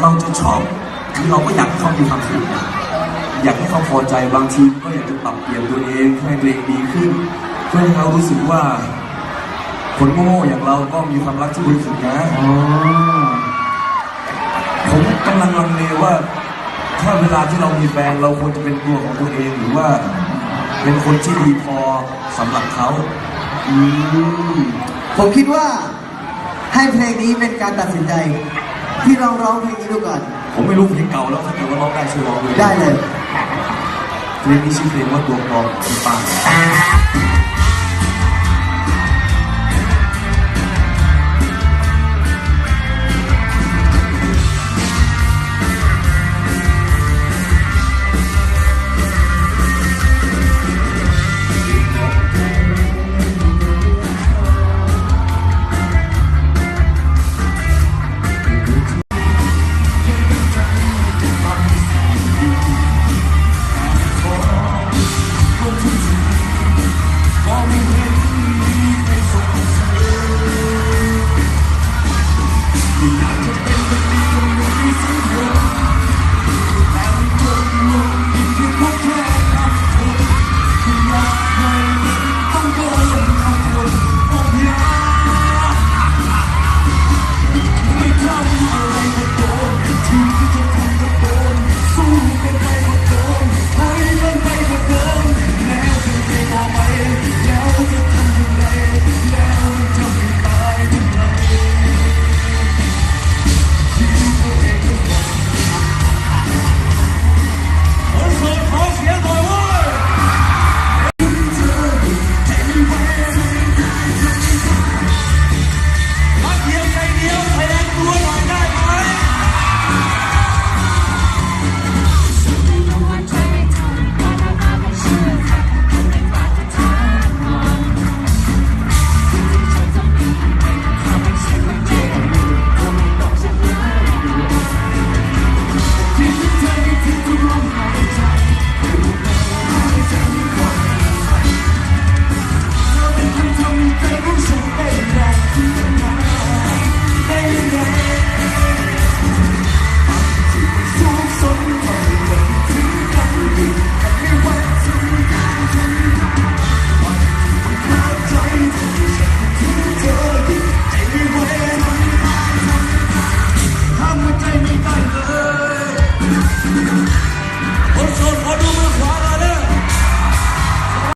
เราจะชอบคือเราก็อยากให้เขามีความสุขอยากให้เขาพอใจบางทีก็อยากจะปรับเปลี่ยนตัวเองให้ตัวเองดีขึ้น เพื่อให้เขารู้สึกว่า คนโง่ๆอย่างเราก็มีความรักที่บริสุทธิ์นะผมกำลังลังเลว่า ถ้าเวลาที่เรามีแฟนเราควรจะเป็นตัวของตัวเองหรือว่า เป็นคนที่ดีพอสำหรับเขาอืผมคิดว่าให้เพลงนี้เป็นการตัดสินใจ ที่ลองร้องเพลงนี้ดูก่อน ผมไม่รู้เพลงเก่าแล้วถ้าเกิดว่าร้องได้ช่วยร้องด้วยได้เลย เพลงนี้ชื่อเพลงว่าตัวปลอมคุณป้า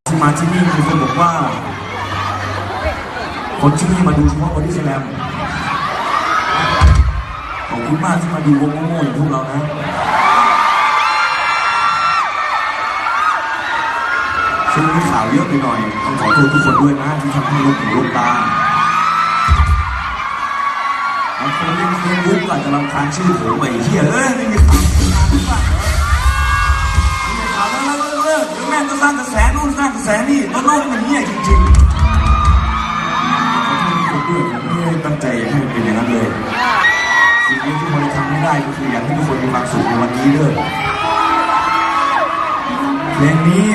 ที่มาที่นี่คือคนบอกว่า คนที่นี่มาดูเฉพาะคนที่แสลมขอบคุณมากที่มาดูวงโง่ๆอย่างพวกเรานะซึ่งข่าวเยอะไปหน่อยต้องขอโทษทุกคนด้วยนะที่ทำให้ลบหูลบตา เฟซบุ๊กอาจจะรำคาญชื่อผมไอ้เหี้ยเอ้ยไม่มีข่าวไม่มีข่าวแล้วแล้วแล้วแล้วเดี๋ยวแม่งก็สร้างกระแสนู่นสร้างกระแสนี่ต้นโน้นมันเหี้ยจริงๆขอโทษทุกคนด้วยผมไม่ได้ตั้งใจอยากให้มันเป็นอย่างนั้นเลยสิ่งนี้ที่เราทำไม่ได้ก็คืออยากให้ทุกคนมีความสุขในวันนี้เด้อเพลงนี้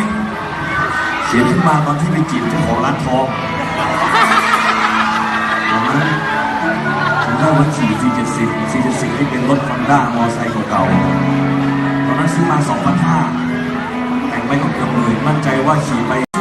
เขียนขึ้นมาตอนที่ไปจีบเจ้าของร้านทอง วันที่470 470ที่เป็นรถฟันด้ามอไซค์เก่าๆ ตอนนั้นซื้อมา 2,500แต่งไปก็เกืองหมื่นมั่นใจว่าขี่ไป